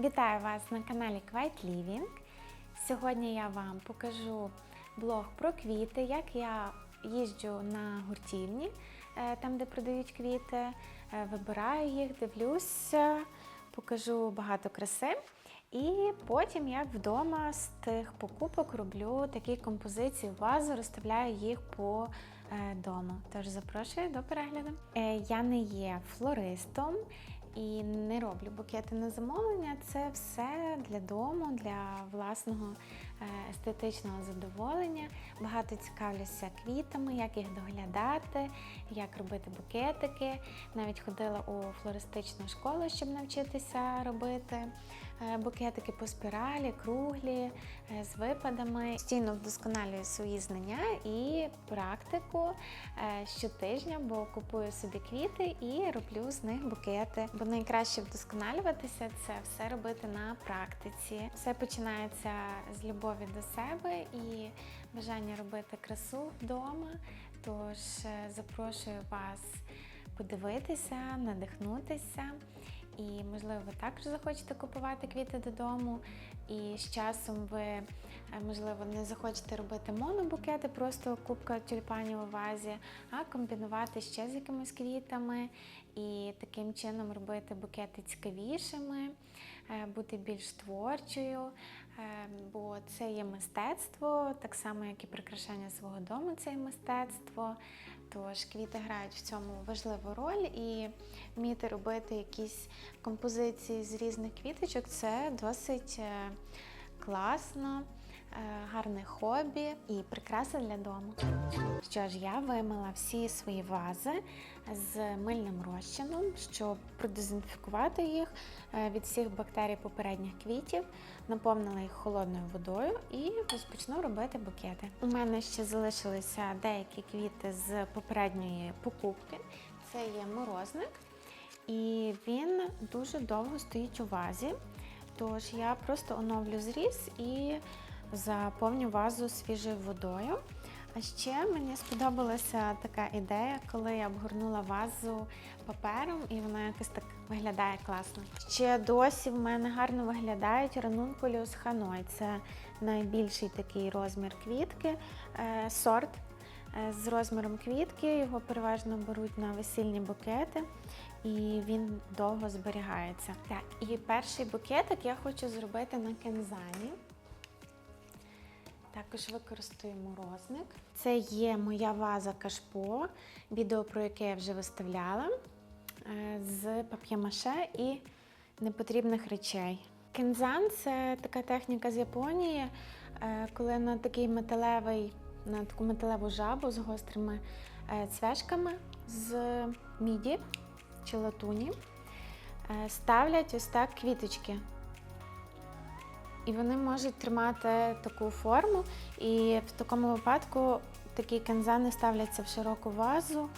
Вітаю вас на каналі Quiet Living. Сьогодні я вам покажу блог про квіти, як я їжджу на гуртівні, е, там де продають квіти, е, вибираю їх, дивлюся, покажу багато краси. І потім, як вдома з тих покупок, роблю такі композиції в вазу, розставляю їх по е, дому. Тож запрошую до перегляду. Я не є флористом і не роблю букети на замовлення. Це все для дому, для власного е, естетичного задоволення. Багато цікавлюся квітами, як їх доглядати, як робити букетики. Навіть ходила у флористичну школу, щоб навчитися робити букетики по спіралі, круглі, е, з випадами. Постійно вдосконалюю свої знання і практику е, щотижня, бо купую собі квіти і роблю з них букети. Бо найкраще вдосконалюватися це все робити на практиці. Все починається з любові до себе і бажання робити красу вдома. Тож е, запрошую вас подивитися, надихнутися. І, можливо, ви також захочете купувати квіти додому. І з часом ви, е, можливо, не захочете робити монобукети, просто кубка тюльпанів у вазі, а комбінувати ще з якимись квітами і таким чином робити букети цікавішими, е, бути більш творчою, е, бо це є мистецтво, так само, як і прикрашання свого дому, це є мистецтво. Тож квіти грають в цьому важливу роль і вміти робити якісь композиції з різних квіточок це досить е, класно, гарне хобі і прикраса для дому. Що ж, я вимила всі свої вази з мильним розчином, щоб продезінфікувати їх е, від всіх бактерій попередніх квітів, наповнила їх холодною водою і розпочну робити букети. У мене ще залишилися деякі квіти з попередньої покупки. Це є морозник, і він дуже довго стоїть у вазі. Тож я просто оновлю зріз і заповню вазу свіжою водою. А ще мені сподобалася така ідея, коли я обгорнула вазу папером і вона якось так виглядає класно. Ще досі в мене гарно виглядають ранункуліус ханой. Це найбільший такий розмір квітки, е, сорт е, з розміром квітки. Його переважно беруть на весільні букети, і він довго зберігається. Так, і перший букетик я хочу зробити на кензані. Також використаю морозник. Це є моя ваза кашпо, відео про яке я вже виставляла е, з пап'ємаше і непотрібних речей. Кензан це така техніка з Японії, е, коли на такий металевий, на таку металеву жабу з гострими е, цвяшками з міді чи латуні ставлять ось так квіточки. І вони можуть тримати таку форму. І в такому випадку такі кензани ставляться в широку вазу,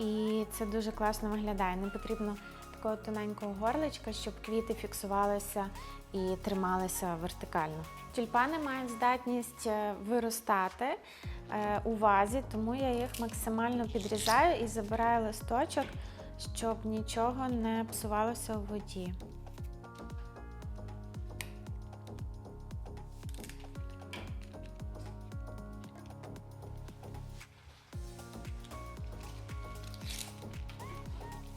і це дуже класно виглядає. Не потрібно такого тоненького горличка, щоб квіти фіксувалися і трималися вертикально. Тюльпани мають здатність е, виростати е, у вазі, тому я їх максимально підрізаю і забираю листочок, щоб нічого не псувалося у воді.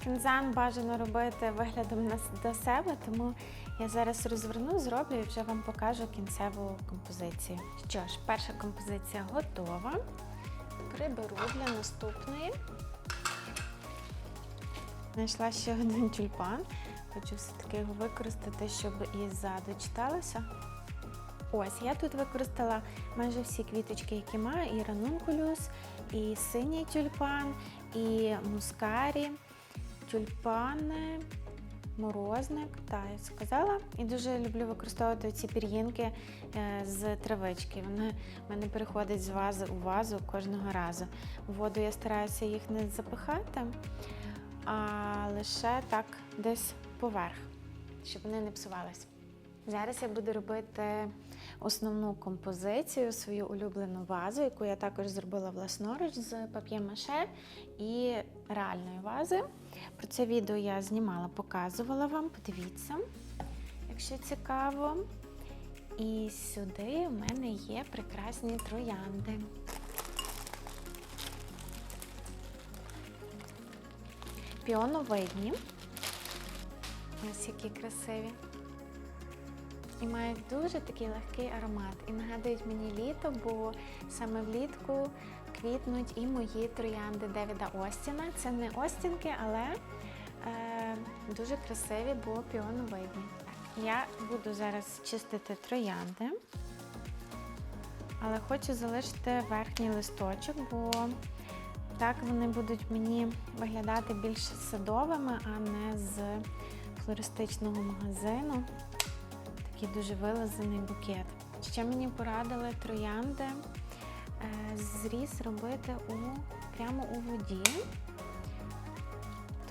Кінзан бажано робити виглядом до себе, тому я зараз розверну, зроблю і вже вам покажу кінцеву композицію. Що ж, перша композиція готова. Приберу для наступної. Знайшла ще один тюльпан. Хочу все-таки його використати, щоб і ззаду читалося. Ось, я тут використала майже всі квіточки, які маю, і ранункулюс, і синій тюльпан, і мускарі, тюльпани, морозник, так, я сказала. І дуже люблю використовувати ці пір'їнки е, з травички. Вони в мене переходять з вази у вазу кожного разу. У воду я стараюся їх не запихати, а лише так десь поверх, щоб вони не псувалися. Зараз я буду робити основну композицію, свою улюблену вазу, яку я також зробила власноруч з пап'є-маше і реальної вази. Про це відео я знімала, показувала вам. Подивіться, якщо цікаво. І сюди в мене є прекрасні троянди. Піоновидні. Ось які красиві. І мають дуже такий легкий аромат. І нагадують мені літо, бо саме влітку квітнуть і мої троянди Девіда Остіна. Це не Остінки, але е, дуже красиві, бо піоновидні. Я буду зараз чистити троянди, але хочу залишити верхній листочок, бо так вони будуть мені виглядати більш садовими, а не з флористичного магазину. Такий дуже вилазений букет. Ще мені порадили троянди е, зріз робити у, прямо у воді.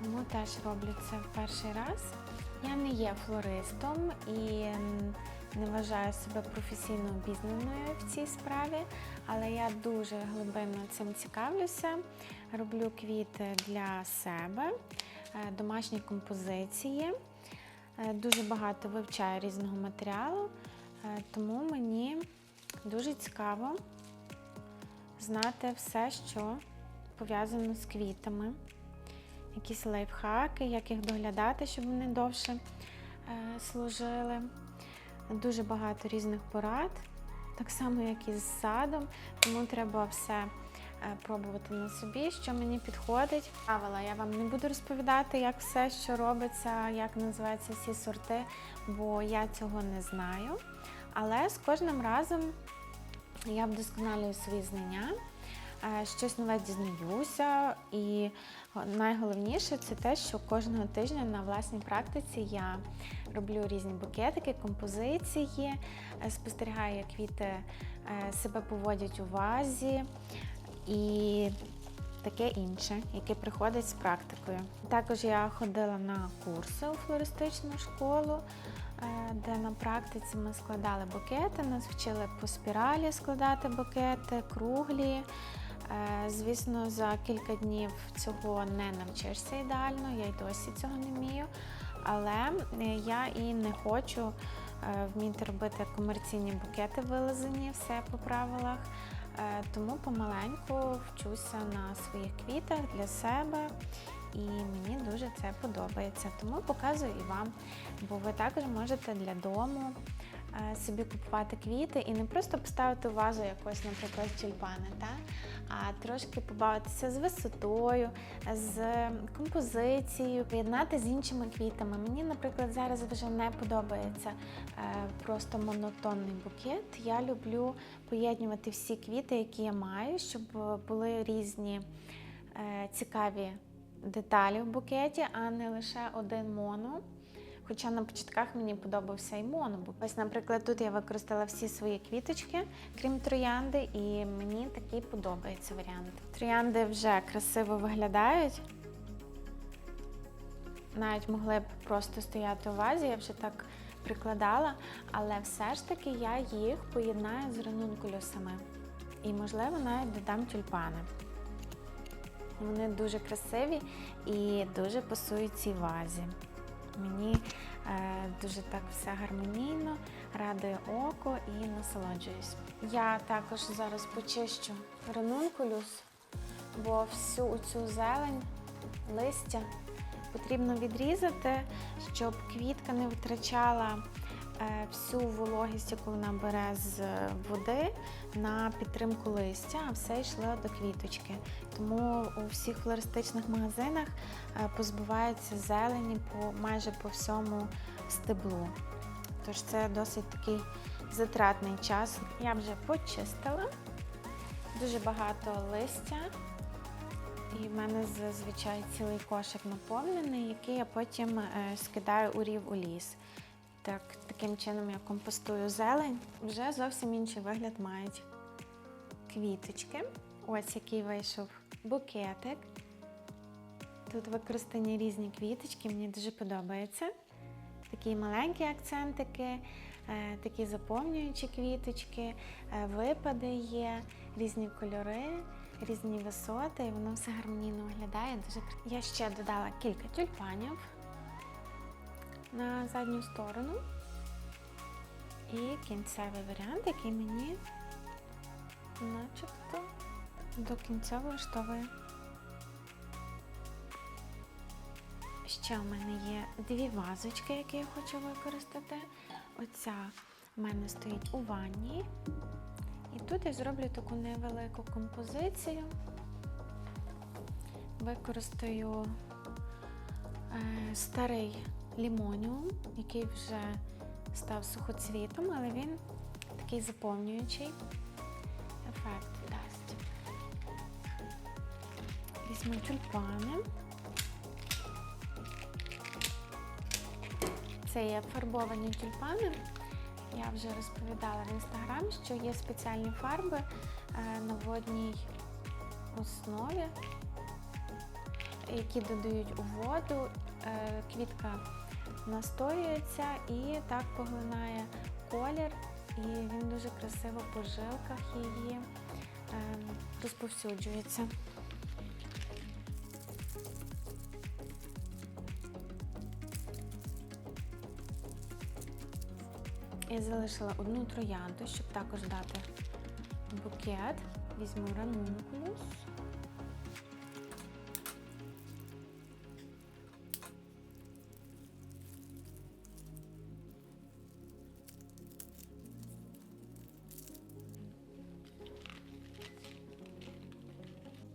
Тому теж роблю це в перший раз. Я не є флористом і не вважаю себе професійно обізнаною в цій справі, але я дуже глибинно цим цікавлюся. Роблю квіти для себе, е, домашні композиції. Е, Дуже багато вивчаю різного матеріалу, е, тому мені дуже цікаво знати все, що пов'язано з квітами якісь лайфхаки, як їх доглядати, щоб вони довше е, служили. Дуже багато різних порад, так само, як і з садом, тому треба все пробувати на собі, що мені підходить. Правила я вам не буду розповідати, як все, що робиться, як називаються всі сорти, бо я цього не знаю. Але з кожним разом я вдосконалюю свої знання, е, щось нове дізнаюся, і найголовніше це те, що кожного тижня на власній практиці я роблю різні букетики, композиції, е, спостерігаю, як квіти е, себе поводять у вазі і таке інше, яке приходить з практикою. Також я ходила на курси у флористичну школу, е, де на практиці ми складали букети, нас вчили по спіралі складати букети, круглі. Е, Звісно, за кілька днів цього не навчишся ідеально, я й досі цього не вмію. Але е, я і не хочу вміти робити комерційні букети вилазені, все по правилах. Е, Тому помаленьку вчуся на своїх квітах для себе, і мені дуже це подобається. Тому показую і вам, бо ви також можете для дому собі купувати квіти і не просто поставити вазу якось, наприклад, тюльпани, та? а трошки побавитися з висотою, з композицією, поєднати з іншими квітами. Мені, наприклад, зараз вже не подобається е, просто монотонний букет. Я люблю поєднувати всі квіти, які я маю, щоб були різні е, цікаві деталі в букеті, а не лише один моно. Хоча на початках мені подобався і монобук. Ось, наприклад, тут я використала всі свої квіточки, крім троянди, і мені такий подобається варіант. Троянди вже красиво виглядають. Навіть могли б просто стояти у вазі, я вже так прикладала, але все ж таки я їх поєднаю з ранункулюсами. І, можливо, навіть додам тюльпани. Вони дуже красиві і дуже пасують цій вазі. Мені дуже так все гармонійно, радує око і насолоджуюсь. Я також зараз почищу ранункулюс, бо всю цю зелень, листя потрібно відрізати, щоб квітка не втрачала е, всю вологість, яку вона бере з води на підтримку листя, а все йшло до квіточки. Тому у всіх флористичних магазинах е, позбуваються зелені по майже по всьому стеблу. Тож це досить такий затратний час. Я вже почистила дуже багато листя. І в мене зазвичай цілий кошик наповнений, який я потім е, скидаю у рів у ліс. Так, таким чином я компостую зелень. Вже зовсім інший вигляд мають квіточки. Ось який вийшов букетик. Тут використані різні квіточки, мені дуже подобається. Такі маленькі акцентики, е, такі заповнюючі квіточки, е, випади є, різні кольори, різні висоти, і воно все гармонійно виглядає. Дуже Я ще додала кілька тюльпанів на задню сторону. І кінцевий варіант, який мені начебто до кінця влаштовує. Ще у мене є дві вазочки, які я хочу використати. Оця в мене стоїть у ванні. І тут я зроблю таку невелику композицію. Використаю е, старий лімоніум, який вже став сухоцвітом, але він такий заповнюючий ефект дасть. Візьму тюльпани. Це є фарбовані тюльпани. Я вже розповідала в інстаграм, що є спеціальні фарби е, на водній основі, які додають у воду. Е, Квітка настоюється і так поглинає колір, і він дуже красиво по жилках її е, розповсюджується. Я залишила одну троянду, щоб також дати букет. Візьму ранункулюс.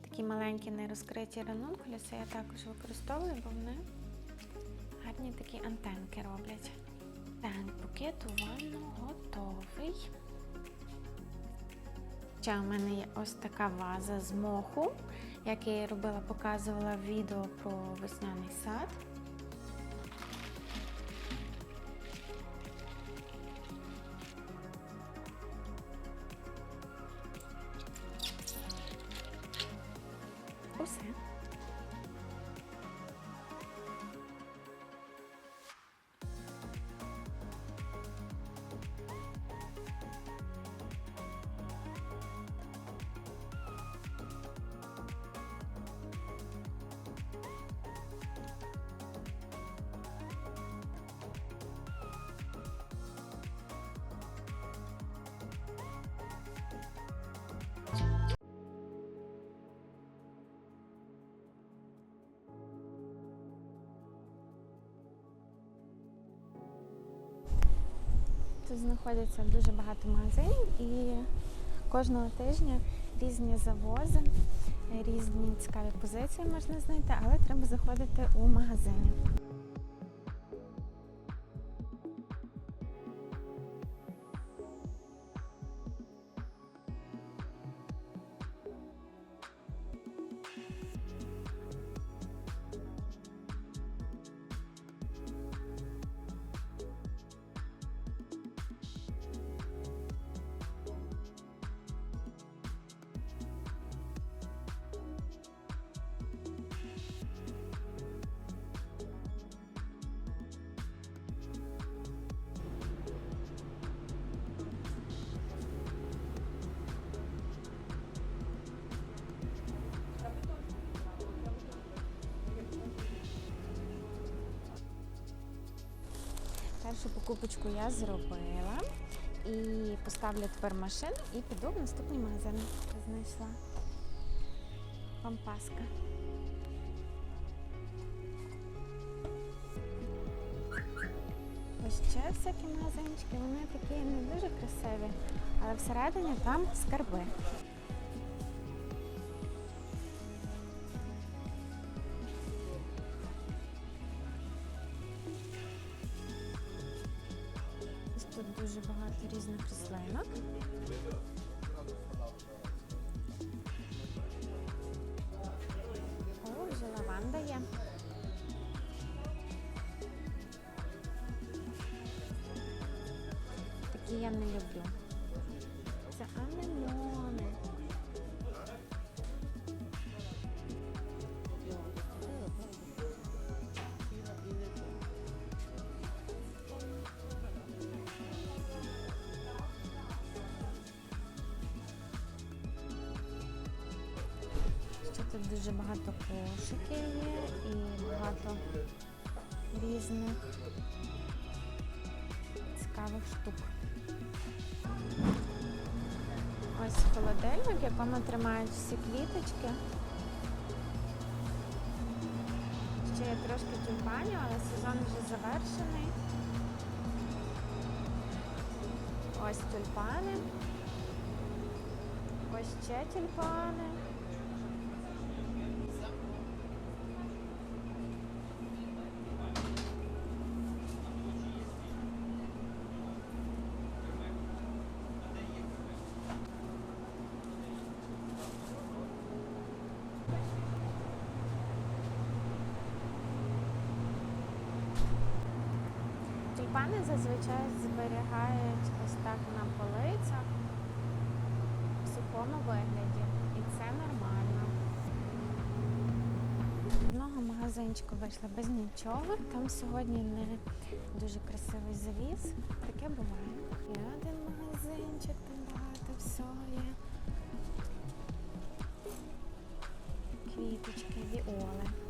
Такі маленькі нерозкриті ранункулюси я також використовую, бо вони гарні такі антенки роблять. Букет у ванну готовий. Ще у мене є ось така ваза з моху, як я робила, показувала відео про весняний сад. Тут знаходиться дуже багато магазинів і кожного тижня різні завози, різні цікаві позиції можна знайти, але треба заходити у магазини. Першу покупочку я зробила і поставлю тепер машину і піду в наступний магазин. Знайшла пампаска. Ось ще всякі магазинчики, вони такі не дуже красиві, але всередині там скарби. Такі я не люблю. Це анемони. Ще тут дуже багато кошиків є і багато різних цікавих штук. Ось холодильник, в якому тримають всі квіточки. Ще є трошки тюльпанів, але сезон вже завершений. Ось тюльпани. Ось ще тюльпани. Тюльпани зазвичай зберігають ось так на полицях в сухому вигляді. І це нормально. Одного магазинчику вийшла без нічого. Там сьогодні не дуже красивий завіс. Таке буває. І один магазинчик, там багато всього є. Квіточки, віоли.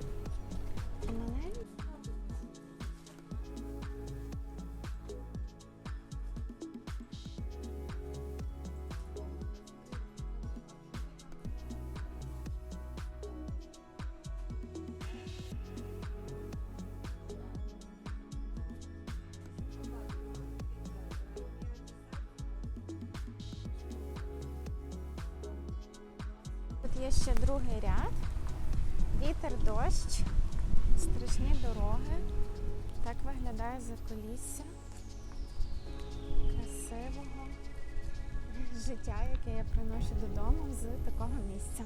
Є ще другий ряд. Вітер, дощ, страшні дороги. Так виглядає заколісся красивого життя, яке я приношу додому з такого місця.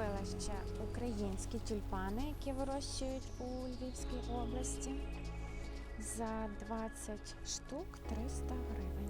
Купила ще українські тюльпани, які вирощують у Львівській області. За 20 штук 300 гривень.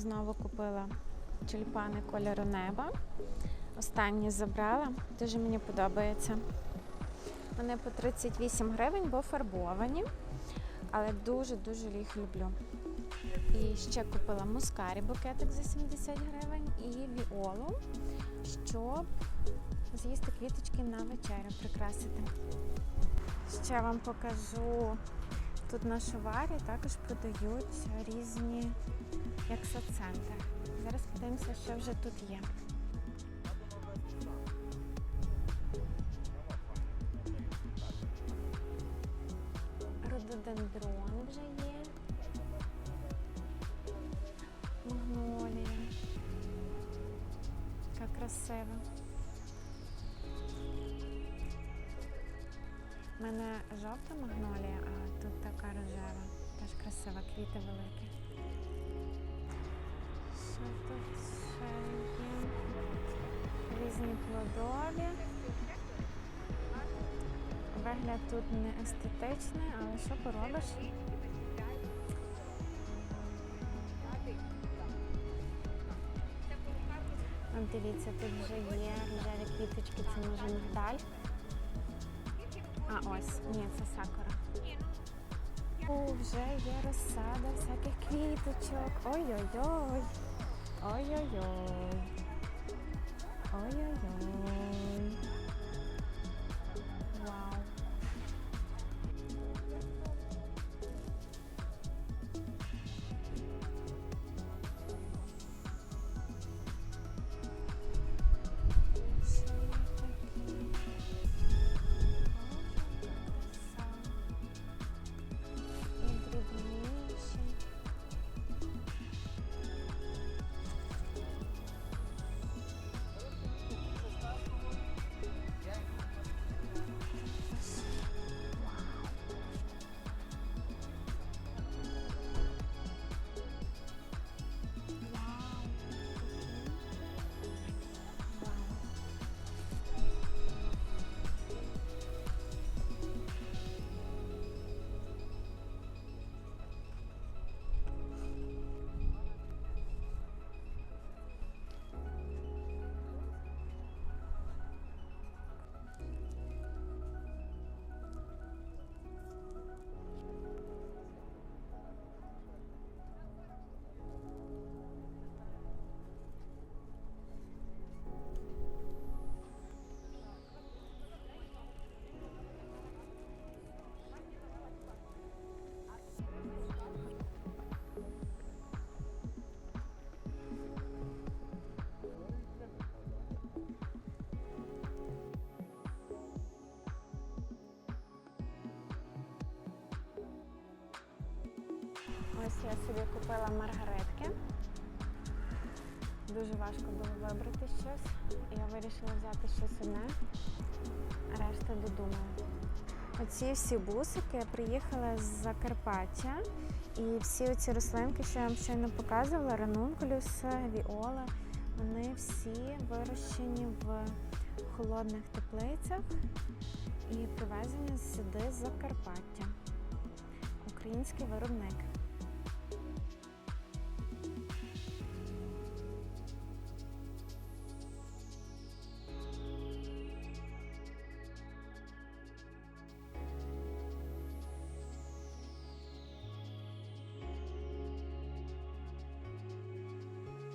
Знову купила тюльпани кольору неба. Останні забрала, дуже мені подобається. Вони по 38 гривень, бо фарбовані, але дуже-дуже їх люблю. І ще купила мускарі букетик за 70 гривень і віолу, щоб з'їсти квіточки на вечерю, прикрасити. Ще вам покажу тут на шуварі також продають різні як соццентр. Зараз подивимося, що вже тут є. Рододендрон вже є. Магнолія. Яка красива. У мене жовта магнолія, а тут така рожева. Теж красива, квіти великі. Різні плодові. Вигляд тут не естетичний, але що поробиш? Дивіться, тут вже є рожеві квіточки, це може мигдаль. А ось, ні, це сакура. О, вже є розсада всяких квіточок. Ой-ой-ой. Ой-ой-ой. Ось я собі купила маргаритки. Дуже важко було вибрати щось. Я вирішила взяти щось одне, а решта додумала. Оці всі бусики приїхали з Закарпаття. І всі оці рослинки, що я вам щойно показувала, ранункулюс, віола, вони всі вирощені в холодних теплицях і привезені сюди з Закарпаття. Український виробник.